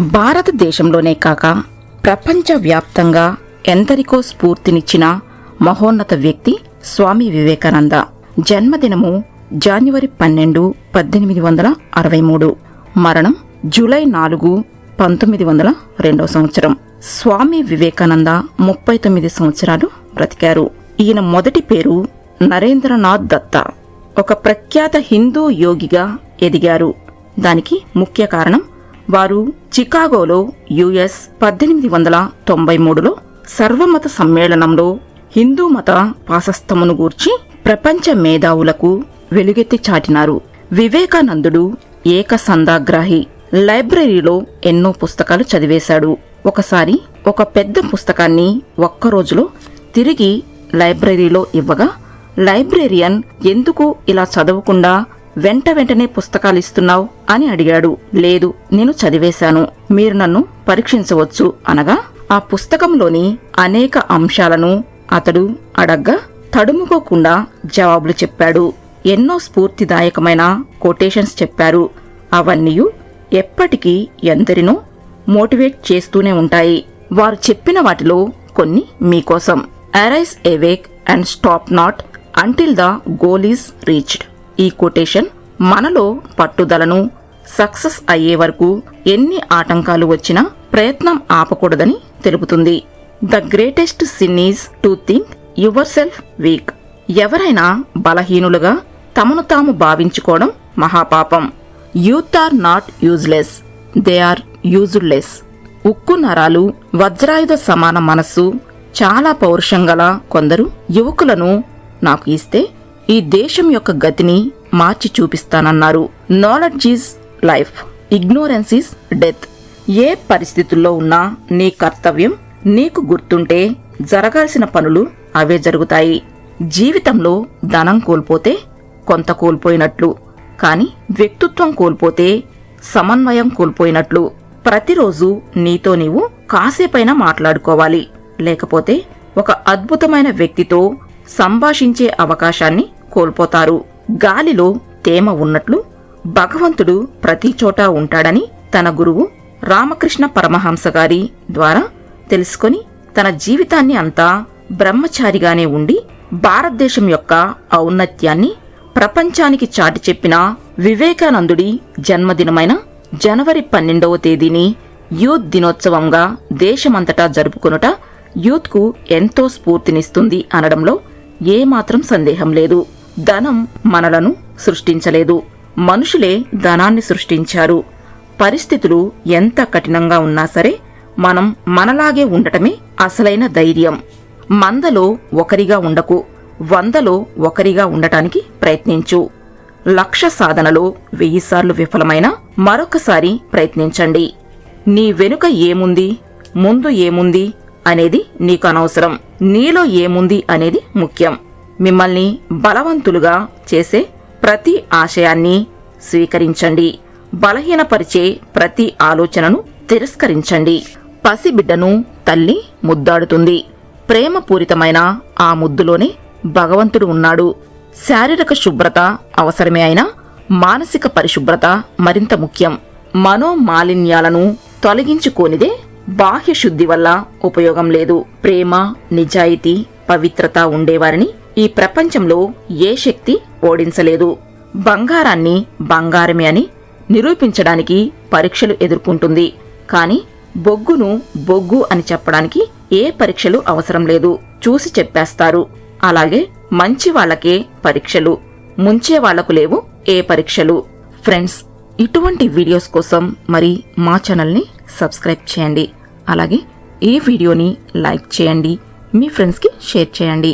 భారతదేశంలోనే కాక ప్రపంచవ్యాప్తంగా ఎందరికో స్ఫూర్తినిచ్చిన మహోన్నత వ్యక్తి స్వామి వివేకానంద. జన్మదినము జాన్యువరి పన్నెండు పద్దెనిమిది వందల అరవై మూడు. మరణం జూలై నాలుగు పంతొమ్మిది వందల రెండవ సంవత్సరం. స్వామి వివేకానంద ముప్పై తొమ్మిది సంవత్సరాలు బ్రతికారు. ఈయన మొదటి పేరు నరేంద్రనాథ్ దత్తా. ఒక ప్రఖ్యాత హిందూ యోగిగా ఎదిగారు. దానికి ముఖ్య కారణం వారు చికాగోలో యుఎస్ పద్దెనిమిది వందల తొంభై మూడులో సర్వమత సమ్మేళనంలో హిందూ మత వాసస్థమును గూర్చి ప్రపంచ మేధావులకు వెలుగెత్తి చాటినారు. వివేకానందుడు ఏకసందాగ్రాహి లైబ్రరీలో ఎన్నో పుస్తకాలు చదివేశాడు. ఒకసారి ఒక పెద్ద పుస్తకాన్ని ఒక్క రోజులో తిరిగి లైబ్రరీలో ఇవ్వగా లైబ్రేరియన్ ఎందుకు ఇలా చదవకుండా వెంట వెంటనే పుస్తకాలు ఇస్తున్నావు అని అడిగాడు. లేదు నేను చదివేశాను. మీరు నన్ను పరీక్షించవచ్చు అనగా ఆ పుస్తకంలోని అనేక అంశాలను అతడు అడగ్గా తడుముకోకుండా జవాబులు చెప్పాడు. ఎన్నో స్ఫూర్తిదాయకమైన కొటేషన్స్ చెప్పారు. అవన్నీ ఎప్పటికీ ఎందరినో మోటివేట్ చేస్తూనే ఉంటాయి. వారు చెప్పిన వాటిలో కొన్ని మీకోసం. Arise awake and stop not until the goal is reached ఈ కొటేషన్ మనలో పట్టుదలను సక్సెస్ అయ్యే వరకు ఎన్ని ఆటంకాలు వచ్చినా ప్రయత్నం ఆపకూడదని తెలుపుతుంది. The greatest sin is to think yourself weak ఎవరైనా బలహీనులుగా తమను తాము భావించుకోవడం మహాపాపం. Youth are not useless they are useless ఉక్కు నరాలు వజ్రాయుధ సమాన మనస్సు చాలా పౌరుషం గల కొందరు యువకులను నాకు ఇస్తే ఈ దేశం యొక్క గతిని మార్చి చూపిస్తానన్నారు. Knowledge is life ignorance is death ఏ పరిస్థితుల్లో ఉన్నా నీ కర్తవ్యం నీకు గుర్తుంటే జరగాల్సిన పనులు అవే జరుగుతాయి. జీవితంలో ధనం కోల్పోతే కొంత కోల్పోయినట్లు కాని వ్యక్తిత్వం కోల్పోతే సమన్వయం కోల్పోయినట్లు. ప్రతిరోజు నీతో నీవు కాసేపైనా మాట్లాడుకోవాలి. లేకపోతే ఒక అద్భుతమైన వ్యక్తితో సంభాషించే అవకాశాన్ని కోల్పోతారు. గాలిలో తేమ ఉన్నట్లు భగవంతుడు ప్రతి చోటా ఉంటాడని తన గురువు రామకృష్ణ పరమహంస గారి ద్వారా తెలుసుకొని తన జీవితాన్ని అంతా బ్రహ్మచారిగానే ఉండి భారతదేశం యొక్క ఔన్నత్యాన్ని ప్రపంచానికి చాటి చెప్పిన వివేకానందుడి జన్మదినమైన జనవరి పన్నెండవ తేదీని యూత్ దినోత్సవంగా దేశమంతటా జరుపుకొనుట యూత్కు ఎంతో స్ఫూర్తినిస్తుంది అనడంలో ఏమాత్రం సందేహం లేదు. ధనం మనలను సృష్టించలేదు. మనుషులే ధనాన్ని సృష్టించారు. పరిస్థితులు ఎంత కఠినంగా ఉన్నా సరే మనం మనలాగే ఉండటమే అసలైన ధైర్యం. మందలో ఒకరిగా ఉండకు వందలో ఒకరిగా ఉండటానికి ప్రయత్నించు. లక్ష్య సాధనలో వెయ్యిసార్లు విఫలమైన మరొకసారి ప్రయత్నించండి. నీ వెనుక ఏముంది ముందు ఏముంది అనేది నీకు అనవసరం. నీలో ఏముంది అనేది ముఖ్యం. మిమ్మల్ని బలవంతులుగా చేసే ప్రతి ఆశయాన్ని స్వీకరించండి. బలహీనపరిచే ప్రతి ఆలోచనను తిరస్కరించండి. పసిబిడ్డను తల్లి ముద్దాడుతుంది. ప్రేమపూరితమైన ఆ ముద్దులోనే భగవంతుడు ఉన్నాడు. శారీరక శుభ్రత అవసరమే అయినా మానసిక పరిశుభ్రత మరింత ముఖ్యం. మనోమాలిన్యాలను తొలగించుకోనిదే బాహ్య శుద్ధి వల్ల ఉపయోగం లేదు. ప్రేమ నిజాయితీ పవిత్రత ఉండేవారిని ఈ ప్రపంచంలో ఏ శక్తి ఓడించలేదు? బంగారాన్ని బంగారమే అని నిరూపించడానికి పరీక్షలు ఎదుర్కొంటుంది. కాని బొగ్గును బొగ్గు అని చెప్పడానికి ఏ పరీక్షలు అవసరం లేదు. చూసి చెప్పేస్తారు. అలాగే మంచి వాళ్ళకే పరీక్షలు ముంచే వాళ్ళకు లేవు ఏ పరీక్షలు. ఫ్రెండ్స్ ఇటువంటి వీడియోస్ కోసం మరి మా ఛానల్ని సబ్స్క్రైబ్ చేయండి. అలాగే ఈ వీడియోని లైక్ చేయండి. మీ ఫ్రెండ్స్కి షేర్ చేయండి.